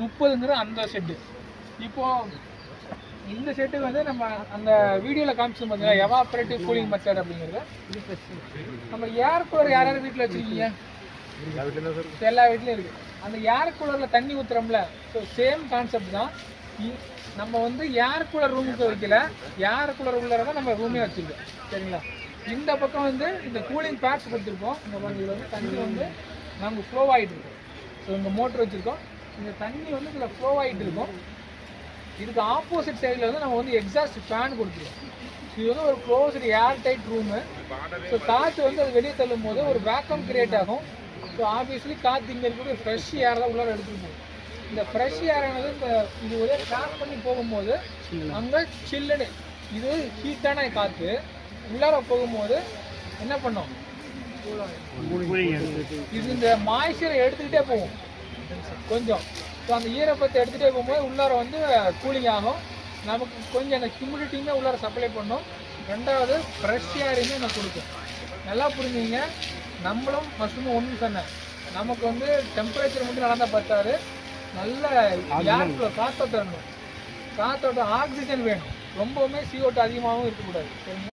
முப்பதுங்கிற அந்த ஷெட்டு இப்போ இந்த ஷெட்டுக்கு வந்து நம்ம அந்த வீடியோவில் காமிச்சு பார்த்தீங்கன்னா எவாப்ரேட்டிவ் கூலிங் மெத்தட் அப்படிங்கிறது. நம்ம ஏர் கூலர் யார் யார் வீட்டில் வச்சுருக்கீங்க? எல்லா வீட்லையும் இருக்குது அந்த ஏர் கூலரில் தண்ணி ஊற்றுறோம்ல ஸோ சேம் கான்செப்ட் தான். நம்ம வந்து ஏர் கூலர் ரூமுக்கு வைக்கல. ஏர் கூலர் உள்ளார தான் நம்ம ரூமே வச்சுருக்கோம். சரிங்களா? இந்த பக்கம் வந்து இந்த கூலிங் பேட்ஸ் கொடுத்துருக்கோம். இந்த இதில் வந்து தண்ணி வந்து நமக்கு ஃப்ளோ ஆகிட்டு இருக்கும் ஸோ இந்த மோட்ரு வச்சுருக்கோம். இந்த தண்ணி வந்து இதில் ஃப்ளோ ஆகிட்டு இருக்கும். இதுக்கு ஆப்போசிட் சைடில் வந்து நம்ம வந்து எக்ஸாஸ்ட் ஃபேன் கொடுத்துருக்கோம் இது வந்து ஒரு closed air tight room so காற்று வந்து அது வெளியே தள்ளும் போது ஒரு வேக்கம் கிரியேட் ஆகும். ஸோ ஆப்வியஸ்லி காற்று இங்கே இருக்கக்கூடிய ஃப்ரெஷ் ஏர் தான் உள்ளார எடுத்துகிட்டு போகும். இந்த ஃப்ரெஷ் ஏரானது இந்த இது ஒரே கிராஸ் பண்ணி போகும்போது அங்கே சில்லுன்னு இது ஹீட்டான காற்று உள்ளார போகும்போது என்ன பண்ணும்? இது இந்த மாய்ச்சரை எடுத்துக்கிட்டே போகும். கொஞ்சம். ஸோ அந்த ஈரப்பத்தை எடுத்துகிட்டே போகும்போது உள்ளார வந்து கூலிங் ஆகும். நமக்கு கொஞ்சம் அந்த ஹியூமிடிட்டியுமே உள்ளார சப்ளை பண்ணும். ரெண்டாவது ஃப்ரெஷ் ஏரையுமே எனக்கு கொடுக்கும். நல்லா புரிஞ்சுங்க. நம்மளும் மஷ்ரூம் ஒன்று சொன்னேன். நமக்கு வந்து டெம்பரேச்சர் மட்டும் நடந்தால் பத்தாது நல்ல ஏர் காற்றோட்டம் வேணும். காற்றோட்டம் ஆக்சிஜன் வேணும். ரொம்பவுமே சிஓட்டு அதிகமாகவும் இருக்கக்கூடாது. சரிங்களா?